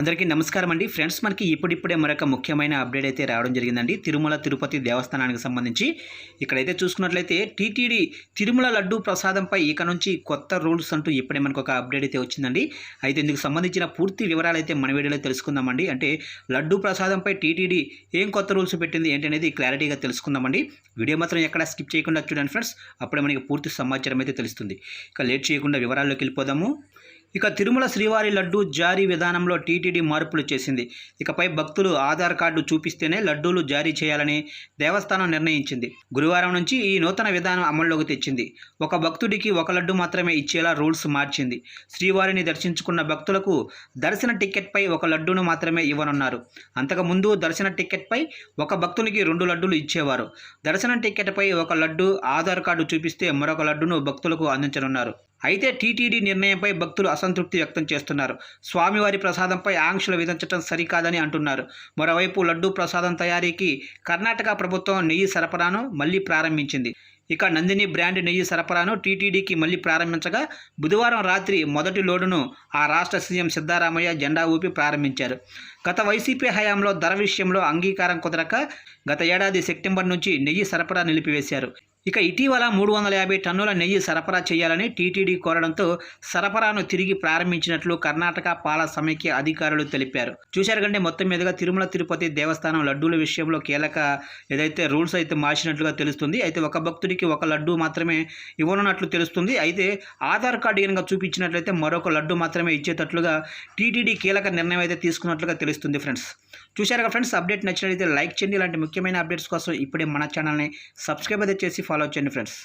అందరికీ నమస్కారం అండి. ఫ్రెండ్స్ మనకి ఇప్పుడిప్పుడే మరొక ముఖ్యమైన అప్డేట్ అయితే రావడం జరిగిందండి. తిరుమల తిరుపతి దేవస్థానానికి సంబంధించి. ఇక్కడైతే చూసుకున్నట్లయితే టీటీడీ తిరుమల లడ్డు ప్రసాదంపై ఇక నుంచి కొత్త రూల్స్ అంటూ ఇప్పుడే మనకు ఒక అప్డేట్ అయితే వచ్చిందండి. అయితే ఇందుకు సంబంధించిన పూర్తి వివరాలు అయితే మన వీడియోలో తెలుసుకుందామండి. అంటే లడ్డు ప్రసాదంపై టీటీడీ ఏం కొత్త రూల్స్ పెట్టింది ఏంటనేది క్లారిటీగా తెలుసుకుందామండి. వీడియో మాత్రం ఎక్కడ స్కిప్ చేయకుండా చూడండి ఫ్రెండ్స్. అప్పుడే మనకి పూర్తి సమాచారం అయితే తెలుస్తుంది. ఇక లేట్ చేయకుండా వివరాల్లోకి వెళ్ళిపోదాము. ఇక తిరుమల శ్రీవారి లడ్డు జారీ విధానంలో టీటీడీ మార్పులు చేసింది. ఇకపై భక్తులు ఆధార్ కార్డు చూపిస్తేనే లడ్డూలు జారీ చేయాలని దేవస్థానం నిర్ణయించింది. గురువారం నుంచి ఈ నూతన విధానం అమల్లోకి తెచ్చింది. ఒక భక్తుడికి ఒక లడ్డు మాత్రమే ఇచ్చేలా రూల్స్ మార్చింది. శ్రీవారిని దర్శించుకున్న భక్తులకు దర్శన టికెట్పై ఒక లడ్డూను మాత్రమే ఇవ్వనున్నారు. అంతకుముందు దర్శన టికెట్పై ఒక భక్తునికి రెండు లడ్డూలు ఇచ్చేవారు. దర్శన టికెట్పై ఒక లడ్డు ఆధార్ కార్డు చూపిస్తే మరొక లడ్డును భక్తులకు అందించనున్నారు. అయితే టీటీడీ నిర్ణయంపై భక్తులు అసంతృప్తి వ్యక్తం చేస్తున్నారు. స్వామివారి ప్రసాదంపై ఆంక్షలు విధించడం సరికాదని అంటున్నారు. మరోవైపు లడ్డూ ప్రసాదం తయారీకి కర్ణాటక ప్రభుత్వం నెయ్యి సరఫరాను మళ్ళీ ప్రారంభించింది. ఇక నందిని బ్రాండ్ నెయ్యి సరఫరాను టీటీడీకి మళ్ళీ ప్రారంభించగా బుధవారం రాత్రి మొదటి లోడును ఆ రాష్ట్ర సీఎం సిద్ధారామయ్య జెండా ఊపి ప్రారంభించారు. గత వైసీపీ హయాంలో ధర విషయంలో అంగీకారం కుదరక గత ఏడాది సెప్టెంబర్ నుంచి నెయ్యి సరఫరా నిలిపివేశారు. ఇక ఇటీవల మూడు వందల యాభై టన్నుల నెయ్యి సరఫరా చేయాలని టీటీడీ కోరడంతో సరఫరాను తిరిగి ప్రారంభించినట్లు కర్ణాటక పాల సమైక్య అధికారులు తెలిపారు. చూశారు కంటే మొత్తం మీదుగా తిరుమల తిరుపతి దేవస్థానం లడ్డూల విషయంలో కీలక ఏదైతే రూల్స్ అయితే మార్చినట్లుగా తెలుస్తుంది. అయితే ఒక భక్తుడికి ఒక లడ్డు మాత్రమే ఇవ్వనున్నట్లు తెలుస్తుంది. అయితే ఆధార్ కార్డు కనుక చూపించినట్లయితే మరొక లడ్డు మాత్రమే ఇచ్చేటట్లుగా టీటీడీ కీలక నిర్ణయం అయితే తీసుకున్నట్లుగా తెలుస్తుంది ఫ్రెండ్స్. చూశారుగా ఫ్రెండ్స్ అప్డేట్ నచ్చినట్లయితే లైక్ చేయండి. ఇలాంటి ముఖ్యమైన అప్డేట్స్ కోసం ఇప్పుడే మన ఛానల్ని సబ్స్క్రైబ్ అయితే చేసి ఫాలో చేయండి ఫ్రెండ్స్